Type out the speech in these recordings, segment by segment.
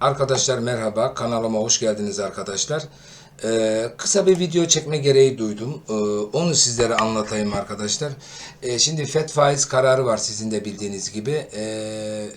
Arkadaşlar merhaba, kanalıma hoş geldiniz arkadaşlar. Ee, kısa bir video çekme gereği duydum. Ee, onu sizlere anlatayım arkadaşlar. Ee, şimdi FED faiz kararı var sizin de bildiğiniz gibi. Ee,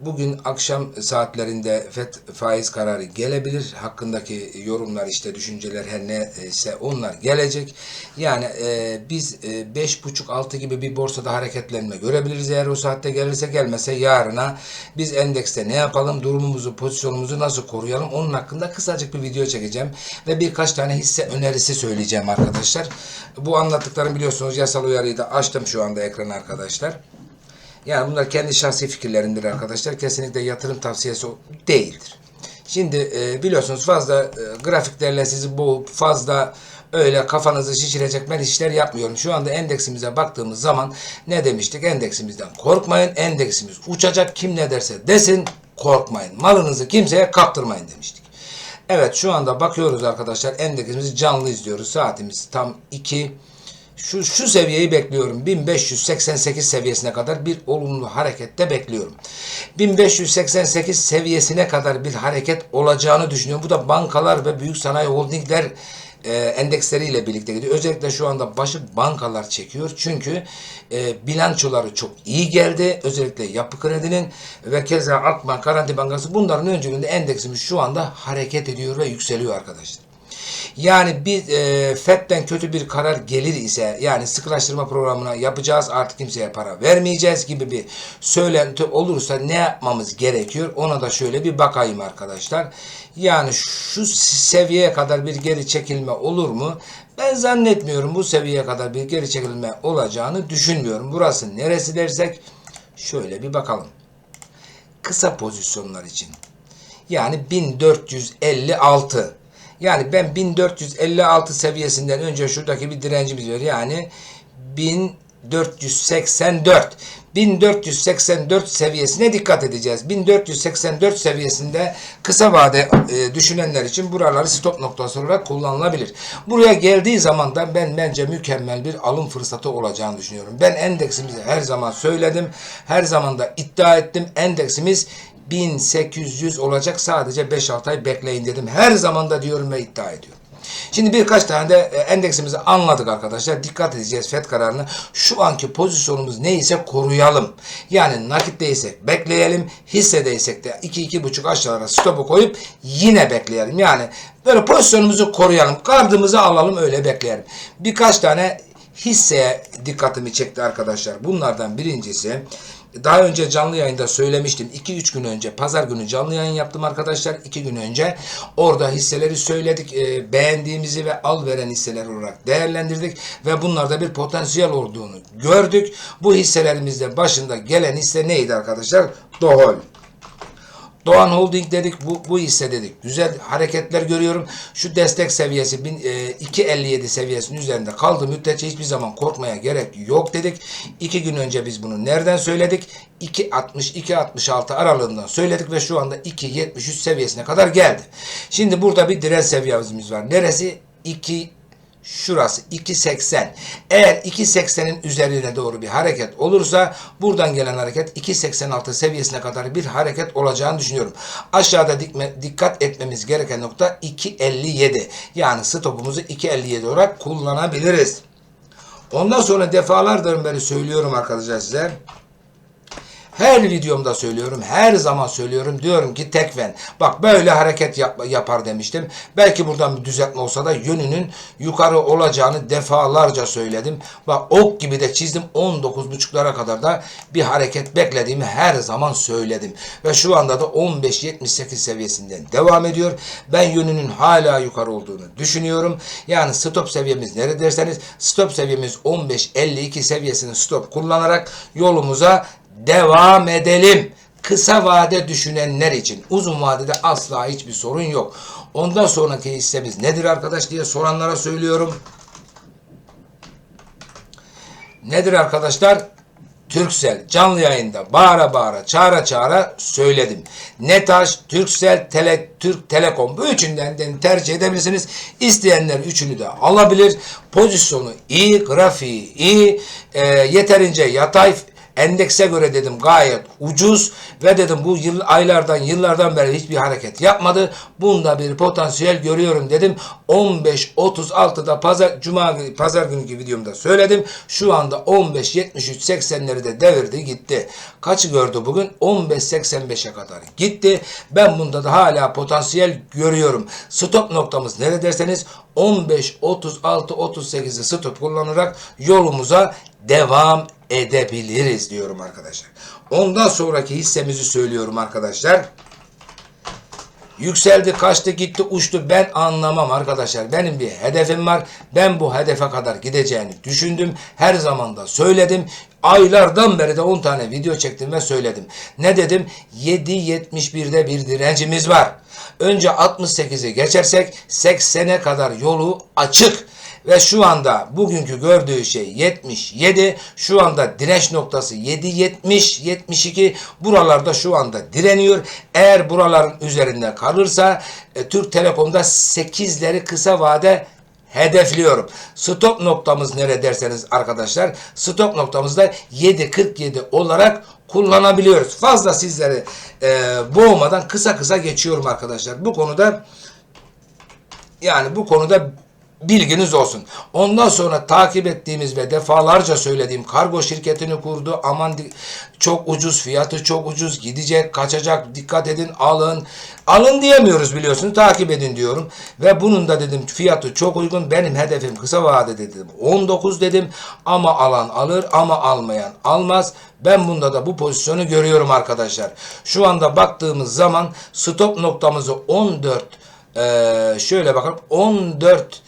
bugün akşam saatlerinde FED faiz kararı gelebilir. Hakkındaki yorumlar işte düşünceler her neyse onlar gelecek. Yani e, biz e, 5.5-6 gibi bir borsada hareketlenme görebiliriz. Eğer o saatte gelirse gelmese yarına biz endekste ne yapalım, durumumuzu, pozisyonumuzu nasıl koruyalım onun hakkında kısacık bir video çekeceğim. Ve birkaç tane hisse önerisi söyleyeceğim arkadaşlar. Bu anlattıklarım biliyorsunuz yasal uyarıyı da açtım şu anda ekrana arkadaşlar. Yani bunlar kendi şahsi fikirlerimdir arkadaşlar. Kesinlikle yatırım tavsiyesi değildir. Şimdi e, biliyorsunuz fazla e, grafiklerle sizi boğup fazla öyle kafanızı şişirecek ben işler yapmıyorum. Şu anda endeksimize baktığımız zaman ne demiştik? Endeksimizden korkmayın. Endeksimiz uçacak. Kim ne derse desin korkmayın. Malınızı kimseye kaptırmayın demiştik. Evet şu anda bakıyoruz arkadaşlar. Endeksimizi canlı izliyoruz. Saatimiz tam 2 şu, şu seviyeyi bekliyorum. 1588 seviyesine kadar bir olumlu harekette bekliyorum. 1588 seviyesine kadar bir hareket olacağını düşünüyorum. Bu da bankalar ve büyük sanayi holdingler e, endeksleriyle birlikte gidiyor. Özellikle şu anda başı bankalar çekiyor. Çünkü e, bilançoları çok iyi geldi. Özellikle yapı kredinin ve keza Akbank, Garanti Bankası bunların öncülüğünde endeksimiz şu anda hareket ediyor ve yükseliyor arkadaşlar. Yani bir e, FED'den kötü bir karar gelir ise yani sıkılaştırma programına yapacağız artık kimseye para vermeyeceğiz gibi bir söylenti olursa ne yapmamız gerekiyor ona da şöyle bir bakayım arkadaşlar. Yani şu seviyeye kadar bir geri çekilme olur mu? Ben zannetmiyorum bu seviyeye kadar bir geri çekilme olacağını düşünmüyorum. Burası neresi dersek şöyle bir bakalım. Kısa pozisyonlar için. Yani 1456 yani ben 1456 seviyesinden önce şuradaki bir direncimiz var. Yani 1484. 1484 seviyesine dikkat edeceğiz. 1484 seviyesinde kısa vade e, düşünenler için buraları stop noktası olarak kullanılabilir. Buraya geldiği zaman da ben bence mükemmel bir alım fırsatı olacağını düşünüyorum. Ben endeksimizi her zaman söyledim. Her zaman da iddia ettim. Endeksimiz 1800 olacak sadece 5-6 ay bekleyin dedim. Her zaman da diyorum ve iddia ediyorum. Şimdi birkaç tane de e, endeksimizi anladık arkadaşlar. Dikkat edeceğiz FED kararını. Şu anki pozisyonumuz neyse koruyalım. Yani nakitteysek bekleyelim. Hissedeysek de 2-2,5 aşağılara stopu koyup yine bekleyelim. Yani böyle pozisyonumuzu koruyalım. Kardımızı alalım öyle bekleyelim. Birkaç tane hisseye dikkatimi çekti arkadaşlar. Bunlardan birincisi daha önce canlı yayında söylemiştim. 2-3 gün önce pazar günü canlı yayın yaptım arkadaşlar. 2 gün önce orada hisseleri söyledik. E, beğendiğimizi ve al veren hisseler olarak değerlendirdik. Ve bunlarda bir potansiyel olduğunu gördük. Bu hisselerimizde başında gelen hisse neydi arkadaşlar? Dohol. Doğan Holding dedik, bu, bu hisse dedik. Güzel hareketler görüyorum. Şu destek seviyesi 2.57 seviyesinin üzerinde kaldı müddetçe hiçbir zaman korkmaya gerek yok dedik. İki gün önce biz bunu nereden söyledik? 2.60-2.66 aralığından söyledik ve şu anda 2.73 seviyesine kadar geldi. Şimdi burada bir direnç seviyemiz var. Neresi? 2 şurası 2.80. Eğer 2.80'in üzerine doğru bir hareket olursa buradan gelen hareket 2.86 seviyesine kadar bir hareket olacağını düşünüyorum. Aşağıda dikme, dikkat etmemiz gereken nokta 2.57. Yani stopumuzu 2.57 olarak kullanabiliriz. Ondan sonra defalardır beri söylüyorum arkadaşlar size. Her videomda söylüyorum, her zaman söylüyorum. Diyorum ki tekven. Bak böyle hareket yap, yapar demiştim. Belki buradan bir düzeltme olsa da yönünün yukarı olacağını defalarca söyledim. Bak ok gibi de çizdim. 19.5'lara kadar da bir hareket beklediğimi her zaman söyledim. Ve şu anda da 15.78 seviyesinden devam ediyor. Ben yönünün hala yukarı olduğunu düşünüyorum. Yani stop seviyemiz nerede derseniz stop seviyemiz 15.52 seviyesini stop kullanarak yolumuza devam edelim. Kısa vade düşünenler için uzun vadede asla hiçbir sorun yok. Ondan sonraki hissemiz nedir arkadaş diye soranlara söylüyorum. Nedir arkadaşlar? Türksel canlı yayında bağıra bağıra çağıra çağıra söyledim. Netaş, Türksel, Tele, Türk Telekom bu üçünden de tercih edebilirsiniz. İsteyenler üçünü de alabilir. Pozisyonu iyi, grafiği iyi, e, yeterince yatay Endekse göre dedim gayet ucuz ve dedim bu yıl aylardan yıllardan beri hiçbir hareket yapmadı. Bunda bir potansiyel görüyorum dedim. 15.36'da pazar cuma günü pazar günkü videomda söyledim. Şu anda 15.73.80'leri de devirdi gitti. Kaçı gördü bugün? 15.85'e kadar gitti. Ben bunda da hala potansiyel görüyorum. Stop noktamız nerede derseniz 15.36-38'i stop kullanarak yolumuza devam edebiliriz diyorum arkadaşlar. Ondan sonraki hissemizi söylüyorum arkadaşlar. Yükseldi, kaçtı, gitti, uçtu. Ben anlamam arkadaşlar. Benim bir hedefim var. Ben bu hedefe kadar gideceğini düşündüm. Her zaman da söyledim. Aylardan beri de 10 tane video çektim ve söyledim. Ne dedim? 7.71'de bir direncimiz var. Önce 68'i geçersek 80'e kadar yolu açık. Ve şu anda bugünkü gördüğü şey 77. Şu anda direnç noktası 7.70, 72. Buralarda şu anda direniyor. Eğer buraların üzerinde kalırsa e, Türk Telekom'da 8'leri kısa vade hedefliyorum. Stop noktamız nere derseniz arkadaşlar stop noktamızda 7.47 olarak kullanabiliyoruz. Fazla sizleri e, boğmadan kısa kısa geçiyorum arkadaşlar. Bu konuda yani bu konuda bilginiz olsun. Ondan sonra takip ettiğimiz ve defalarca söylediğim kargo şirketini kurdu. Aman çok ucuz fiyatı çok ucuz gidecek kaçacak dikkat edin alın. Alın diyemiyoruz biliyorsunuz takip edin diyorum. Ve bunun da dedim fiyatı çok uygun. Benim hedefim kısa vadede dedim 19 dedim. Ama alan alır ama almayan almaz. Ben bunda da bu pozisyonu görüyorum arkadaşlar. Şu anda baktığımız zaman stop noktamızı 14 eee, şöyle bakalım 14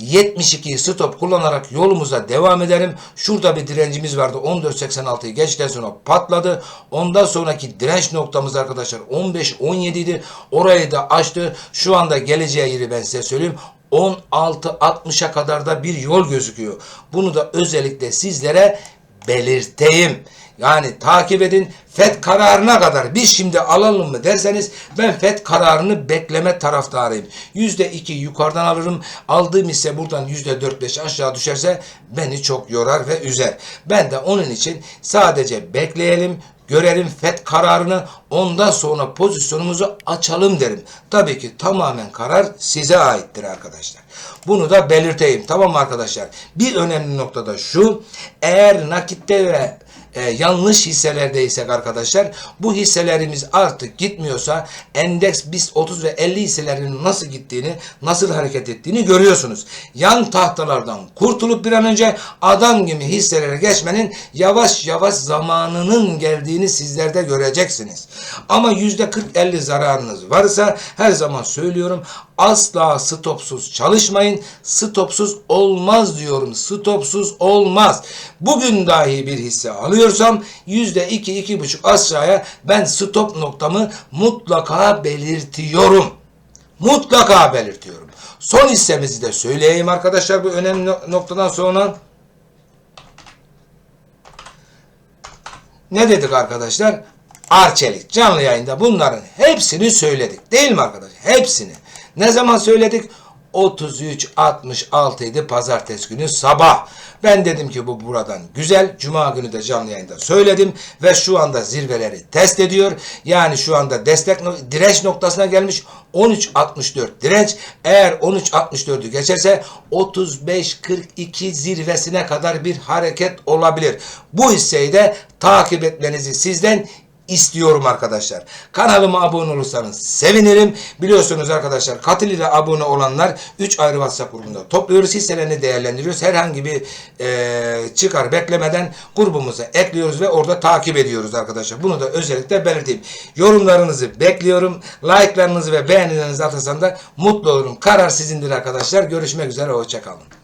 72'yi stop kullanarak yolumuza devam edelim. Şurada bir direncimiz vardı. 14.86'yı geçtikten sonra patladı. Ondan sonraki direnç noktamız arkadaşlar 15-17 idi. Orayı da açtı. Şu anda geleceği yeri ben size söyleyeyim. 16.60'a kadar da bir yol gözüküyor. Bunu da özellikle sizlere belirteyim. Yani takip edin. FED kararına kadar biz şimdi alalım mı derseniz ben FED kararını bekleme taraftarıyım. %2 yukarıdan alırım. Aldığım ise buradan %4-5 aşağı düşerse beni çok yorar ve üzer. Ben de onun için sadece bekleyelim görelim FED kararını ondan sonra pozisyonumuzu açalım derim. Tabii ki tamamen karar size aittir arkadaşlar. Bunu da belirteyim tamam arkadaşlar? Bir önemli nokta da şu eğer nakitte ve e, yanlış hisselerdeysek arkadaşlar bu hisselerimiz artık gitmiyorsa endeks BIST 30 ve 50 hisselerinin nasıl gittiğini nasıl hareket ettiğini görüyorsunuz. Yan tahtalardan kurtulup bir an önce adam gibi hisselere geçmenin yavaş yavaş zamanının geldiğini sizler de göreceksiniz. Ama %40-50 zararınız varsa her zaman söylüyorum asla stopsuz çalışmayın. Stopsuz olmaz diyorum. Stopsuz olmaz. Bugün dahi bir hisse alıyorsam %2-2,5 aşağıya ben stop noktamı mutlaka belirtiyorum. Mutlaka belirtiyorum. Son hissemizi de söyleyeyim arkadaşlar bu önemli no- noktadan sonra. Ne dedik arkadaşlar? Arçelik canlı yayında bunların hepsini söyledik. Değil mi arkadaşlar? Hepsini. Ne zaman söyledik? 33.66 idi pazartesi günü sabah. Ben dedim ki bu buradan güzel. Cuma günü de canlı yayında söyledim ve şu anda zirveleri test ediyor. Yani şu anda destek direnç noktasına gelmiş 13.64 direnç. Eğer 13.64'ü geçerse 35.42 zirvesine kadar bir hareket olabilir. Bu hisseyi de takip etmenizi sizden istiyorum arkadaşlar. Kanalıma abone olursanız sevinirim. Biliyorsunuz arkadaşlar Katil ile abone olanlar 3 ayrı WhatsApp grubunda topluyoruz. Hisselerini değerlendiriyoruz. Herhangi bir e, çıkar beklemeden grubumuza ekliyoruz ve orada takip ediyoruz arkadaşlar. Bunu da özellikle belirteyim. Yorumlarınızı bekliyorum. Like'larınızı ve beğenilerinizi atarsanız da mutlu olurum. Karar sizindir arkadaşlar. Görüşmek üzere. Hoşçakalın.